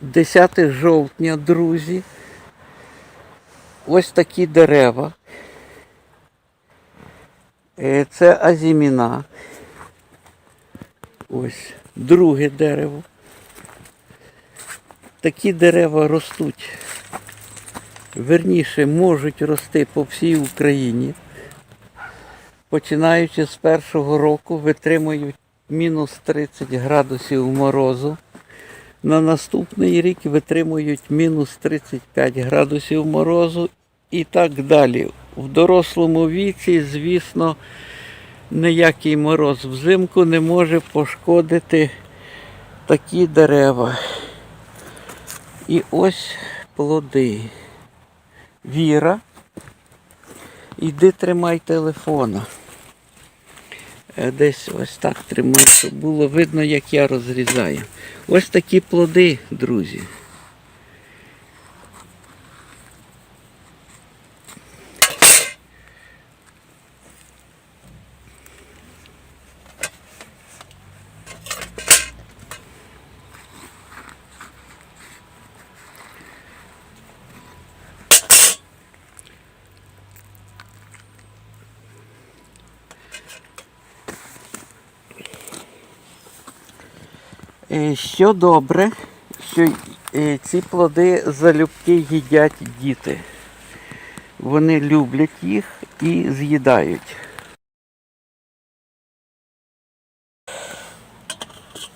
10 жовтня, друзі. Ось такі дерева. Е, Це азіміна. Ось друге дерево. Такі дерева ростуть. Верніше можуть рости по всій Україні. Починаючи з першого року витримують мінус 30 градусів морозу. На наступний рік витримують мінус 35 градусів морозу і так далі. В дорослому віці, звісно, ніякий мороз взимку не може пошкодити такі дерева. І ось плоди. Віра. Іди тримай телефона. Е, Десь ось так тримаю, щоб було видно, як я розрізаю. Ось такі плоди, друзі. Що добре, що е, ці плоди залюбки їдять діти. Вони люблять їх і з'їдають.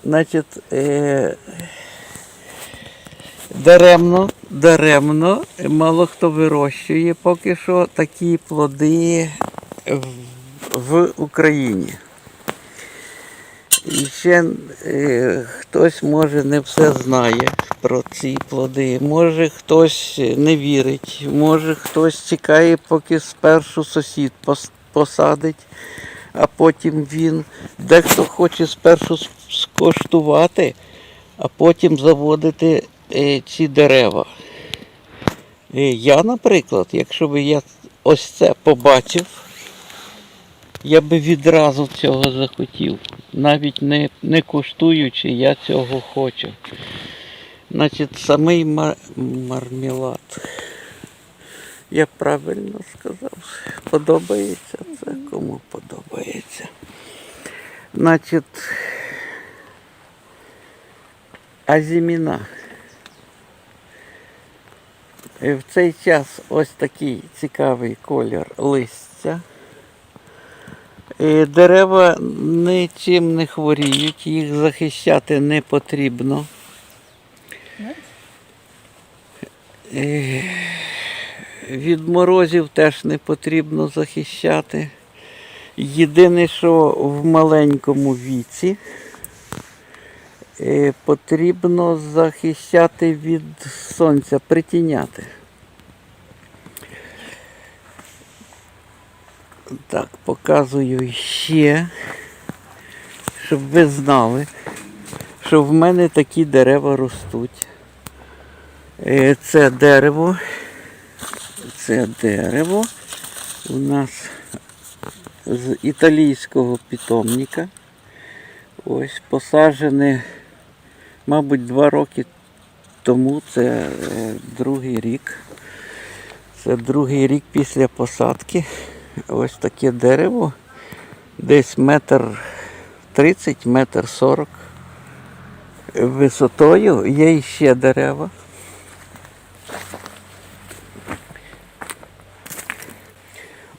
Значить, е, даремно, даремно, мало хто вирощує поки що такі плоди в Україні. І ще е, хтось може не все знає про ці плоди. Може хтось не вірить, може хтось чекає, поки спершу сусід посадить, а потім він. Дехто хоче спершу скоштувати, а потім заводити е, ці дерева. Е, я, наприклад, якщо б я ось це побачив, я би відразу цього захотів. Навіть не, не коштуючи, я цього хочу. Значить, самий мар- мармелад. Я правильно сказав. Подобається це, кому подобається. Значить, азіміна. Е, В цей час ось такий цікавий колір листя. Е, Дерева нічим не хворіють, їх захищати не потрібно. Е, Від морозів теж не потрібно захищати. Єдине, що в маленькому віці е, потрібно захищати від сонця, притіняти. Так, показую ще, щоб ви знали, що в мене такі дерева ростуть. Е, Це дерево. Це дерево у нас з італійського питомника. Ось посаджене, мабуть, два роки тому, це е, другий рік. Це другий рік після посадки. Ось таке дерево. Десь метр 30, метр 40 висотою. Є ще дерева.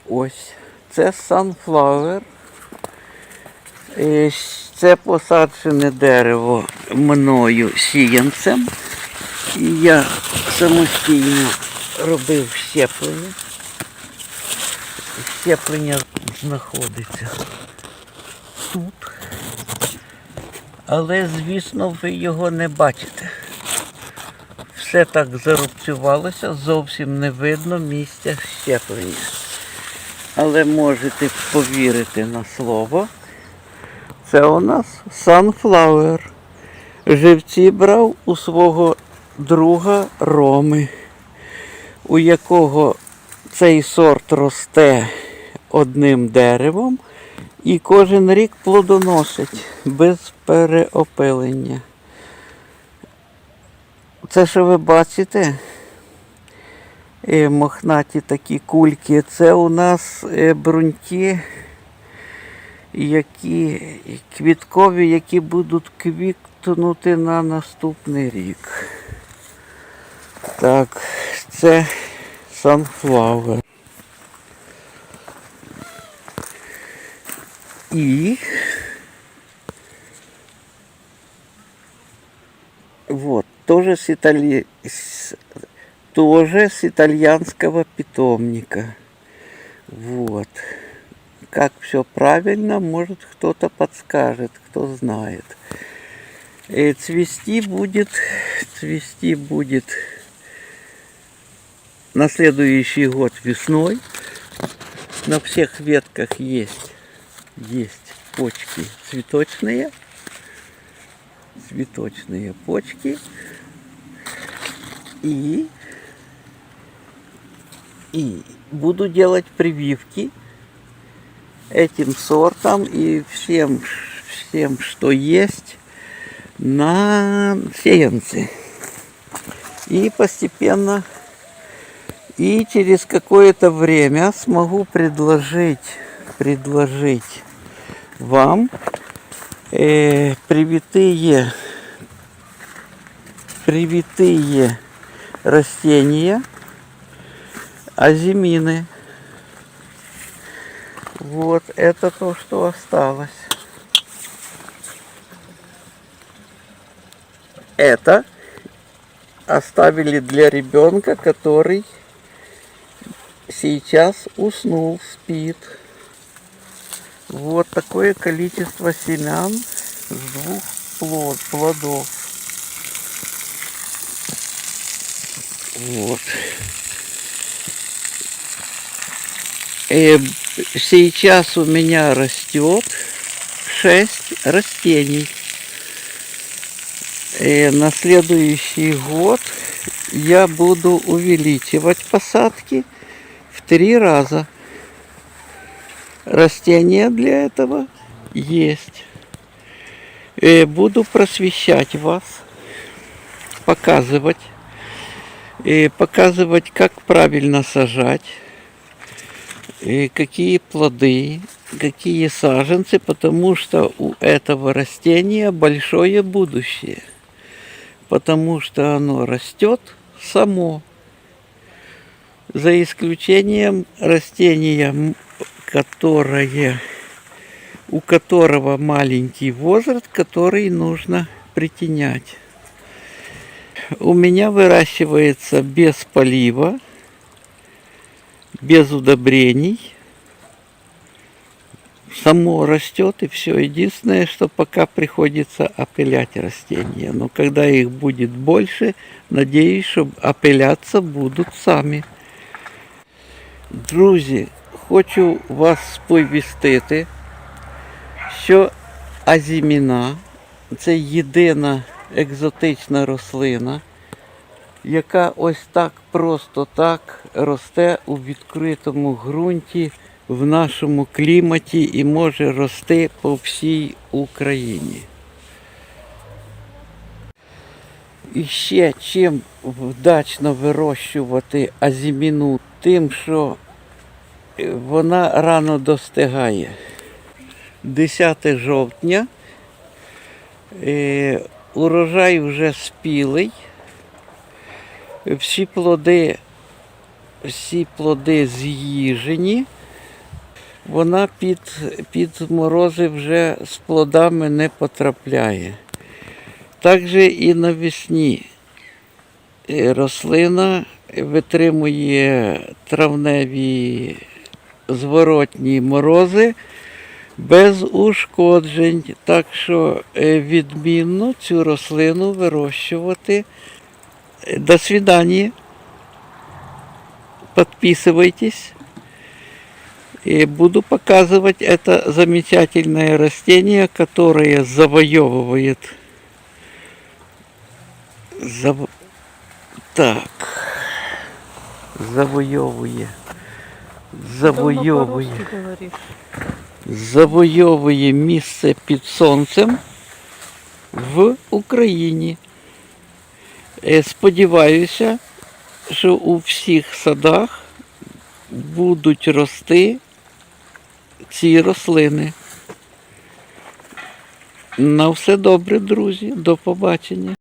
Ось. Це. Е, Це посаджене дерево мною сіянцем. І я самостійно робив щеплення. Щеплення знаходиться тут. Але, звісно, ви його не бачите. Все так зарубцювалося, зовсім не видно місця щеплення. Але можете повірити на слово. Це у нас Sunflower. Живці брав у свого друга Роми, у якого цей сорт росте одним деревом і кожен рік плодоносить без переопилення. Це, що ви бачите, е, мохнаті такі кульки, це у нас е, бруньки, які квіткові, які будуть квітнути на наступний рік. Так, це sunflower. І вот, тоже с, итали... тоже с итальянского питомника. Вот. Как все правильно, может кто-то подскажет, кто знает. Э, цвести будет, цвести будет на следующий год весной. На всех ветках есть, есть почки цветочные. Цветочные почки. И, и буду делать прививки этим сортом и всем, всем, что есть на сеянцы. И постепенно, и через какое-то время смогу предложить, предложить вам э, привитые, привитые растения, азимины. Вот это то, что осталось. Это оставили для ребенка, который сейчас уснул, спит. Вот такое количество семян с двух плод, плодов. Вот. Э, сейчас у меня растет 6 растений. Э, на следующий год я буду увеличивать посадки три раза. Растения для этого есть. Э, буду просвещать вас, показывать, э, показывать, как правильно сажать, э, какие плоды, какие саженцы, потому что у этого растения большое будущее. Потому что оно растет само. За исключением растения, которое, у которого маленький возраст, который нужно притенять. У меня выращивается без полива, без удобрений. Само растет и все. Единственное, что пока приходится опылять растения. Но когда их будет больше, надеюсь, что опыляться будут сами. Друзі, хочу вас сповістити, що азіміна це єдина екзотична рослина, яка ось так просто так росте у відкритому ґрунті в нашому кліматі і може рости по всій Україні. І ще чим вдачно вирощувати азіміну, тим, що вона рано достигає. 10 жовтня. Е, урожай вже спілий. Всі плоди, всі плоди з'їжені. Вона під, під морози вже з плодами не потрапляє. Також і навесні е, рослина витримує травневі зворотні морози без ушкоджень. Так що е, відмінно цю рослину вирощувати. Е, До свидания. Подписывайтесь. И буду показывать это замечательное растение, которое завоевывает Зав... Так. Завойовує. Завойовує. Завойовує місце під сонцем в Україні. Е, Сподіваюся, що у всіх садах будуть рости ці рослини. На все добре, друзі. До побачення.